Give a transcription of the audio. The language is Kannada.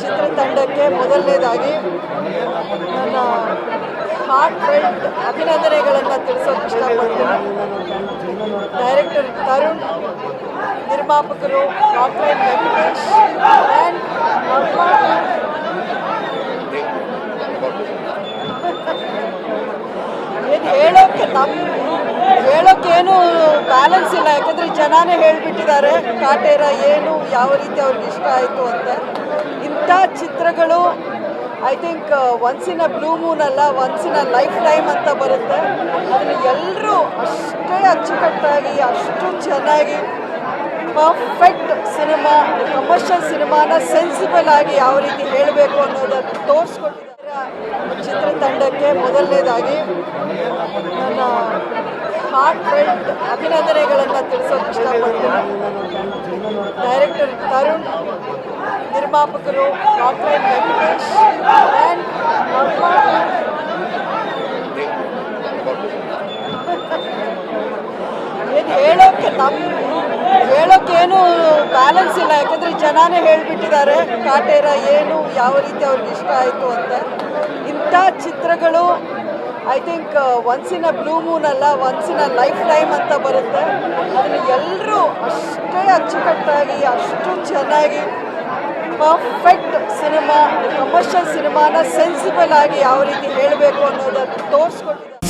ಚಿತ್ರತಂಡಕ್ಕೆ ಮೊದಲನೇದಾಗಿ ನನ್ನ ಹಾರ್ಟ್ ಫೆಲ್ಟ್ ಅಭಿನಂದನೆಗಳನ್ನು ತಿಳಿಸೋಕೆ ಇಷ್ಟಪಡ್ತೀನಿ. ಡೈರೆಕ್ಟರ್ ತರುಣ್, ನಿರ್ಮಾಪಕರು ಡಾಕ್ಟರ್ ವೆಂಕಟೇಶ್ ಆ್ಯಂಡ್ ಏನು ಹೇಳೋಕೆ ತಮ್ಮ ಹೇಳೋಕ್ಕೇನು ಬ್ಯಾಲೆನ್ಸ್ ಇಲ್ಲ, ಯಾಕಂದರೆ ಜನಾನೇ ಹೇಳಿಬಿಟ್ಟಿದ್ದಾರೆ, ಕಾಟೇರ ಏನು, ಯಾವ ರೀತಿ ಅವ್ರಿಗೆ ಇಷ್ಟ ಆಯಿತು ಅಂತ. ಇಂಥ ಚಿತ್ರಗಳು I think once in blue moon ಅಲ್ಲ ಒನ್ಸಿನ ಲೈಫ್ ಟೈಮ್ ಅಂತ ಬರುತ್ತೆ. ಅದನ್ನು ಎಲ್ಲರೂ ಅಷ್ಟೇ ಅಚ್ಚುಕಟ್ಟಾಗಿ, ಅಷ್ಟು ಚೆನ್ನಾಗಿ ಪರ್ಫೆಕ್ಟ್ ಸಿನಿಮಾ ಕಮರ್ಷಿಯಲ್ ಸಿನಿಮಾನ ಸೆನ್ಸಿಬಲ್ ಆಗಿ ಯಾವ ರೀತಿ ಹೇಳಬೇಕು ಅನ್ನೋದನ್ನು ತೋರಿಸ್ಕೊಟ್ಟಿದ್ದಾರೆ ಚಿತ್ರತಂಡಕ್ಕೆ ಮೊದಲನೇದಾಗಿ. ನನ್ನ ಹಾರ್ಟ್ ಫೆಲ್ಟ್ ಅಭಿನಂದನೆಗಳನ್ನು ತಿಳಿಸೋಕೆ ಇಷ್ಟಪಡ್ತೀನಿ. ಡೈರೆಕ್ಟರ್ ತರುಣ್ ನಿರ್ಮಾಪಕರು ಡಾಕ್ಟರ್ ವೆಂಕಟೇಶ್ ಆ್ಯಂಡ್ ಏನು ಹೇಳೋಕ್ಕೆ ನಮ್ಮ ಹೇಳೋಕ್ಕೇನು ಬ್ಯಾಲೆನ್ಸ್ ಇಲ್ಲ, ಯಾಕಂದರೆ ಜನನೇ ಹೇಳಿಬಿಟ್ಟಿದ್ದಾರೆ, ಕಾಟೇರ ಏನು, ಯಾವ ರೀತಿ ಅವ್ರಿಗೆ ಇಷ್ಟ ಆಯಿತು ಅಂತ. ಇಂಥ ಚಿತ್ರಗಳು I think once in blue moon ಅಲ್ಲ ಒನ್ಸಿನ ಲೈಫ್ ಟೈಮ್ ಅಂತ ಬರುತ್ತೆ. ಅದನ್ನು ಎಲ್ಲರೂ ಅಷ್ಟೇ ಅಚ್ಚುಕಟ್ಟಾಗಿ, ಅಷ್ಟು ಚೆನ್ನಾಗಿ ಪರ್ಫೆಕ್ಟ್ ಸಿನಿಮಾ ಕಮರ್ಷಿಯಲ್ ಸಿನಿಮಾನ ಸೆನ್ಸಿಬಲ್ ಆಗಿ ಯಾವ ರೀತಿ ಹೇಳಬೇಕು ಅನ್ನೋದನ್ನು ತೋರಿಸ್ಕೊಟ್ಟಿದ್ದಾರೆ.